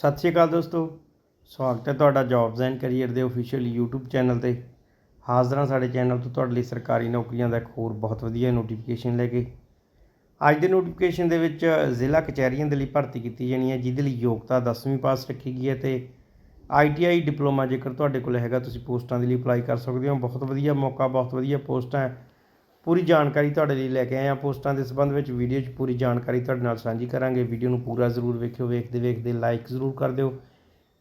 ਸਤਿ ਸ਼੍ਰੀ ਅਕਾਲ ਦੋਸਤੋ। ਸਵਾਗਤ ਹੈ ਤੁਹਾਡਾ ਜੌਬਸ ਐਂਡ ਕੈਰੀਅਰ ਦੇ ਅਫੀਸ਼ੀਅਲ YouTube ਚੈਨਲ ਤੇ। ਹਾਜ਼ਰ ਹਾਂ ਸਾਡੇ ਚੈਨਲ ਤੋਂ ਤੁਹਾਡੇ ਲਈ ਸਰਕਾਰੀ ਨੌਕਰੀਆਂ ਦਾ ਇੱਕ ਹੋਰ ਬਹੁਤ ਵਧੀਆ ਨੋਟੀਫਿਕੇਸ਼ਨ ਲੈ ਕੇ। ਅੱਜ ਦੇ ਨੋਟੀਫਿਕੇਸ਼ਨ ਦੇ ਵਿੱਚ ਜ਼ਿਲ੍ਹਾ ਕਚਹਿਰੀਆਂ ਦੇ ਲਈ ਭਰਤੀ ਕੀਤੀ ਜਾਣੀ ਹੈ, ਜਿਹਦੇ ਲਈ ਯੋਗਤਾ 10ਵੀਂ ਪਾਸ ਰੱਖੀ ਗਈ ਹੈ ਤੇ ITI ਡਿਪਲੋਮਾ ਜੇਕਰ ਤੁਹਾਡੇ ਕੋਲ ਹੈਗਾ, ਤੁਸੀਂ ਪੋਸਟਾਂ ਦੇ ਲਈ ਅਪਲਾਈ ਕਰ ਸਕਦੇ ਹੋ। ਬਹੁਤ ਵਧੀਆ ਮੌਕਾ, ਬਹੁਤ ਵਧੀਆ ਪੋਸਟਾਂ ਹੈ। ਪੂਰੀ ਜਾਣਕਾਰੀ ਤੁਹਾਡੇ ਲਈ ਲੈ ਕੇ ਆਏ ਹਾਂ। ਪੋਸਟਾਂ ਦੇ ਸੰਬੰਧ ਵਿੱਚ ਵੀਡੀਓ 'ਚ ਪੂਰੀ ਜਾਣਕਾਰੀ ਤੁਹਾਡੇ ਨਾਲ ਸਾਂਝੀ ਕਰਾਂਗੇ। ਵੀਡੀਓ ਨੂੰ ਪੂਰਾ ਜ਼ਰੂਰ ਵੇਖਿਓ। ਵੇਖਦੇ ਵੇਖਦੇ ਲਾਈਕ ਜ਼ਰੂਰ ਕਰ ਦਿਓ।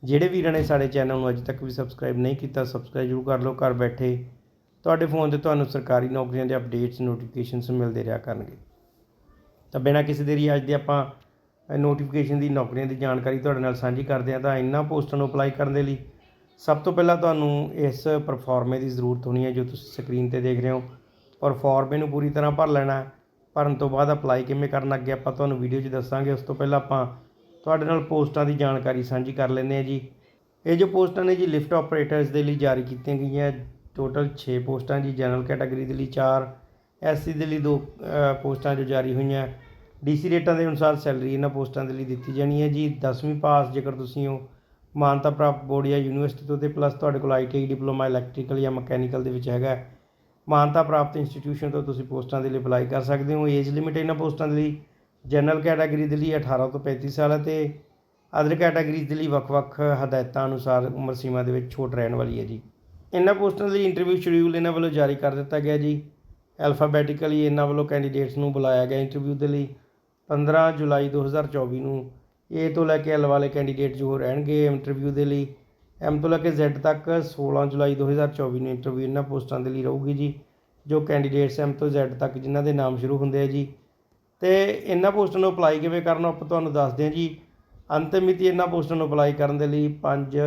ਜਿਹੜੇ ਵੀਰਾਂ ਨੇ ਸਾਡੇ ਚੈਨਲ ਨੂੰ ਅਜੇ ਤੱਕ ਵੀ ਸਬਸਕ੍ਰਾਈਬ ਨਹੀਂ ਕੀਤਾ ਸਬਸਕ੍ਰਾਈਬ ਜ਼ਰੂਰ ਕਰ ਲਓ। ਘਰ ਬੈਠੇ ਤੁਹਾਡੇ ਫੋਨ ਤੇ ਤੁਹਾਨੂੰ ਸਰਕਾਰੀ ਨੌਕਰੀਆਂ ਦੇ ਅਪਡੇਟਸ ਨੋਟੀਫਿਕੇਸ਼ਨਸ ਮਿਲਦੇ ਰਿਹਾ ਕਰਨਗੇ। ਤਾਂ ਬਿਨਾਂ ਕਿਸੇ ਦੇਰੀ ਅੱਜ ਦੇ ਆਪਾਂ ਨੋਟੀਫਿਕੇਸ਼ਨ ਦੀ ਨੌਕਰੀਆਂ ਦੀ ਜਾਣਕਾਰੀ ਤੁਹਾਡੇ ਨਾਲ ਸਾਂਝੀ ਕਰਦੇ ਹਾਂ। ਤਾਂ ਇਹਨਾਂ ਪੋਸਟਾਂ ਨੂੰ ਅਪਲਾਈ ਕਰਨ ਦੇ ਲਈ ਸਭ ਤੋਂ ਪਹਿਲਾਂ ਤੁਹਾਨੂੰ ਇਸ ਪਰਫਾਰਮੇ ਦੀ ਜ਼ਰੂਰਤ ਹੋਣੀ ਹੈ, ਜੋ ਤੁਸੀਂ ਸਕਰੀਨ ਤੇ ਦੇਖ ਰਹੇ ਹੋ। ਔਰ ਫੋਰਮ ਇਹਨੂੰ ਪੂਰੀ ਤਰ੍ਹਾਂ ਭਰ ਲੈਣਾ ਭਰਨ ਤੋਂ ਬਾਅਦ ਅਪਲਾਈ ਕਿਵੇਂ ਕਰਨਾ ਅੱਗੇ ਆਪਾਂ ਤੁਹਾਨੂੰ ਵੀਡੀਓ 'ਚ ਦੱਸਾਂਗੇ। ਉਸ ਤੋਂ ਪਹਿਲਾਂ ਆਪਾਂ ਤੁਹਾਡੇ ਨਾਲ ਪੋਸਟਾਂ ਦੀ ਜਾਣਕਾਰੀ ਸਾਂਝੀ ਕਰ ਲੈਂਦੇ ਹਾਂ ਜੀ। ਇਹ ਜੋ ਪੋਸਟਾਂ ਨੇ ਜੀ ਲਿਫਟ ਆਪਰੇਟਰਸ ਦੇ ਲਈ ਜਾਰੀ ਕੀਤੀਆਂ ਗਈਆਂ। ਟੋਟਲ 6 ਪੋਸਟਾਂ ਜੀ ਜਨਰਲ ਕੈਟਾਗਰੀ ਦੇ ਲਈ 4 ਐਸਸੀ ਦੇ ਲਈ ਦੋ ਪੋਸਟਾਂ ਜੋ ਜਾਰੀ ਹੋਈਆਂ। ਡੀਸੀ ਰੇਟਾਂ ਦੇ ਅਨੁਸਾਰ ਸੈਲਰੀ ਇਹਨਾਂ ਪੋਸਟਾਂ ਦੇ ਲਈ ਦਿੱਤੀ ਜਾਣੀ ਹੈ ਜੀ। 10ਵੀਂ ਪਾਸ ਜੇਕਰ ਤੁਸੀਂ ਹੋ, ਮਾਨਤਾ ਪ੍ਰਾਪਤ ਬੋਰਡ ਜਾਂ ਯੂਨੀਵਰਸਿਟੀ ਤੋਂ, ਤੇ ਪਲੱਸ ਤੁਹਾਡੇ ਕੋਲ ਆਈਟੀਆਈ ਡਿਪਲੋਮਾ ਇਲੈਕਟ੍ਰੀਕਲ ਜਾਂ ਮਕੈਨੀਕਲ ਦੇ ਵਿੱਚ ਹੈਗਾ। ਮਾਨਤਾ ਪ੍ਰਾਪਤ ਇੰਸਟੀਟਿਊਸ਼ਨ ਤੋਂ ਤੁਸੀਂ ਪੋਸਟਾਂ ਦੇ ਲਈ ਅਪਲਾਈ ਕਰ ਸਕਦੇ ਹੋ। ਏਜ ਲਿਮਿਟ ਇਹਨਾਂ ਪੋਸਟਾਂ ਦੇ ਲਈ ਜਨਰਲ ਕੈਟਾਗਰੀ ਦੇ ਲਈ 18 ਤੋਂ 35 ਸਾਲ ਹੈ ਤੇ ਅਦਰ ਕੈਟਾਗਰੀਜ਼ ਦੇ ਲਈ ਵੱਖ-ਵੱਖ ਹਦਾਇਤਾਂ ਅਨੁਸਾਰ ਉਮਰ ਸੀਮਾ ਦੇ ਵਿੱਚ ਛੋਟ ਰਹਿਣ ਵਾਲੀ ਹੈ ਜੀ। ਇਹਨਾਂ ਪੋਸਟਾਂ ਦੇ ਲਈ ਇੰਟਰਵਿਊ ਸ਼ਡਿਊਲ ਇਹਨਾਂ ਵੱਲੋਂ ਜਾਰੀ ਕਰ ਦਿੱਤਾ ਗਿਆ ਜੀ। ਐਲਫਾਬੈਟਿਕਲੀ ਇਹਨਾਂ ਵੱਲੋਂ ਕੈਂਡੀਡੇਟਸ ਨੂੰ ਬੁਲਾਇਆ ਗਿਆ ਇੰਟਰਵਿਊ ਦੇ ਲਈ। 15 ਜੁਲਾਈ 2024 ਨੂੰ ਏ ਤੋਂ ਲੈ ਕੇ ਐਲ ਵਾਲੇ ਕੈਂਡੀਡੇਟ ਜੋ ਰਹਿਣਗੇ ਇੰਟਰਵਿਊ ਦੇ ਲਈ ਐਮ ਤੋਂ ਲੈ ਕੇ ਜ਼ੈਡ ਤੱਕ 16 ਜੁਲਾਈ 2024 ਨੂੰ ਇੰਟਰਵਿਊ ਇਹਨਾਂ ਪੋਸਟਾਂ ਦੇ ਲਈ ਰਹੂਗੀ ਜੀ, ਜੋ ਕੈਂਡੀਡੇਟਸ ਐਮ ਤੋਂ ਜ਼ੈਡ ਤੱਕ ਜਿਨ੍ਹਾਂ ਦੇ ਨਾਮ ਸ਼ੁਰੂ ਹੁੰਦੇ ਆ ਜੀ। ਤੇ ਇਹਨਾਂ ਪੋਸਟਾਂ ਨੂੰ ਅਪਲਾਈ ਕਿਵੇਂ ਕਰਨਾ ਆਪਾਂ ਤੁਹਾਨੂੰ ਦੱਸਦੇ ਹਾਂ ਜੀ। ਅੰਤਿਮ ਮਿਤੀ ਇਹਨਾਂ ਪੋਸਟਾਂ ਨੂੰ ਅਪਲਾਈ ਕਰਨ ਦੇ ਲਈ 5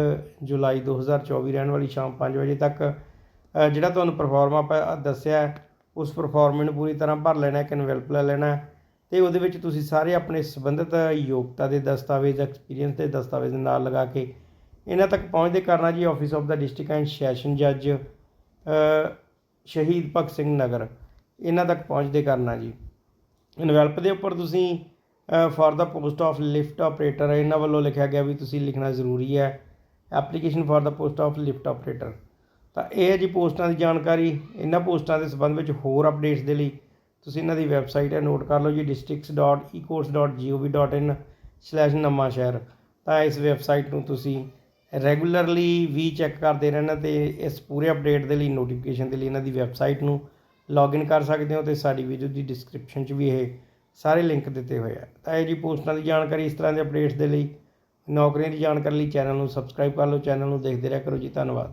ਜੁਲਾਈ 2024 ਰਹਿਣ ਵਾਲੀ ਸ਼ਾਮ 5 ਵਜੇ ਤੱਕ ਜਿਹੜਾ ਤੁਹਾਨੂੰ ਪਰਫਾਰਮਾ ਆਪਾਂ ਦੱਸਿਆ ਉਸ ਪਰਫਾਰਮੇ ਨੂੰ ਪੂਰੀ ਤਰ੍ਹਾਂ ਭਰ ਲੈਣਾ ਹੈ ਇਨਵੈਲਪ ਲੈ ਲੈਣਾ ਹੈ। ਤੇ ਉਹਦੇ ਵਿੱਚ ਤੁਸੀਂ ਸਾਰੇ ਆਪਣੇ ਸੰਬੰਧਿਤ ਯੋਗਤਾ ਦੇ ਦਸਤਾਵੇਜ਼ ਐਕਸਪੀਰੀਅੰਸ ਦੇ ਦਸਤਾਵੇਜ਼ ਨਾਲ ਲਗਾ ਕੇ ਇਹਨਾਂ ਤੱਕ ਪਹੁੰਚਦੇ ਕਰਨਾ ਜੀ ਆਫਿਸ ਆਫ ਦਾ ਡਿਸਟ੍ਰਿਕਟ ਐਂਡ ਸੈਸ਼ਨ ਜੱਜ ਸ਼ਹੀਦ ਭਗਤ ਸਿੰਘ ਨਗਰ। ਇਹਨਾਂ ਤੱਕ ਪਹੁੰਚਦੇ ਕਰਨਾ ਜੀ। ਇਨਵੈਲਪ ਦੇ ਉੱਪਰ ਤੁਸੀਂ ਫॉर ਦਾ ਪੋਸਟ ਆਫ ਲਿਫਟ ਆਪਰੇਟਰ ਇਹਨਾਂ ਵੱਲੋਂ ਲਿਖਿਆ ਗਿਆ ਵੀ ਤੁਸੀਂ ਲਿਖਣਾ ਜ਼ਰੂਰੀ ਹੈ। ਐਪਲੀਕੇਸ਼ਨ ਫॉर ਦਾ ਪੋਸਟ ਆਫ ਲਿਫਟ ਆਪਰੇਟਰ ਤਾਂ ਇਹ ਹੈ ਜੀ ਪੋਸਟਾਂ ਦੀ ਜਾਣਕਾਰੀ। ਇਹਨਾਂ ਪੋਸਟਾਂ ਦੇ ਸੰਬੰਧ ਵਿੱਚ ਹੋਰ ਅਪਡੇਟਸ ਦੇ ਲਈ ਤੁਸੀਂ ਇਹਨਾਂ ਦੀ ਵੈਬਸਾਈਟ ਹੈ ਨੋਟ ਕਰ ਲਓ ਜੀ districts.ecourse.gov.in/ਨਵਾਂ ਸ਼ਹਿਰ ਤਾਂ ਇਸ ਵੈਬਸਾਈਟ ਨੂੰ ਤੁਸੀਂ ਰੈਗੂਲਰਲੀ ਵੀ ਚੈੱਕ ਕਰਦੇ ਰਹਿਣਾ ਤੇ ਇਸ ਪੂਰੇ ਅਪਡੇਟ ਦੇ ਲਈ ਨੋਟੀਫਿਕੇਸ਼ਨ ਦੇ ਲਈ ਇਹਨਾਂ ਦੀ ਵੈਬਸਾਈਟ ਨੂੰ ਲੌਗਇਨ ਕਰ ਸਕਦੇ ਹੋ ਤੇ ਸਾਡੀ ਵੀਡੀਓ ਦੀ ਡਿਸਕ੍ਰਿਪਸ਼ਨ 'ਚ ਵੀ ਇਹ ਸਾਰੇ ਲਿੰਕ ਦਿੱਤੇ ਹੋਏ ਆ। ਤਾਂ ਇਹ ਜੀ ਪੋਸਟਾਂ ਦੀ ਜਾਣਕਾਰੀ ਇਸ ਤਰ੍ਹਾਂ ਦੇ ਅਪਡੇਟਸ ਦੇ ਲਈ, ਨੌਕਰੀਆਂ ਦੀ ਜਾਣਕਾਰੀ ਲਈ ਚੈਨਲ ਨੂੰ ਸਬਸਕ੍ਰਾਈਬ ਕਰ ਲਓ, ਚੈਨਲ ਨੂੰ ਦੇਖਦੇ ਰਹਿ ਕਰੋ ਜੀ, ਧੰਨਵਾਦ।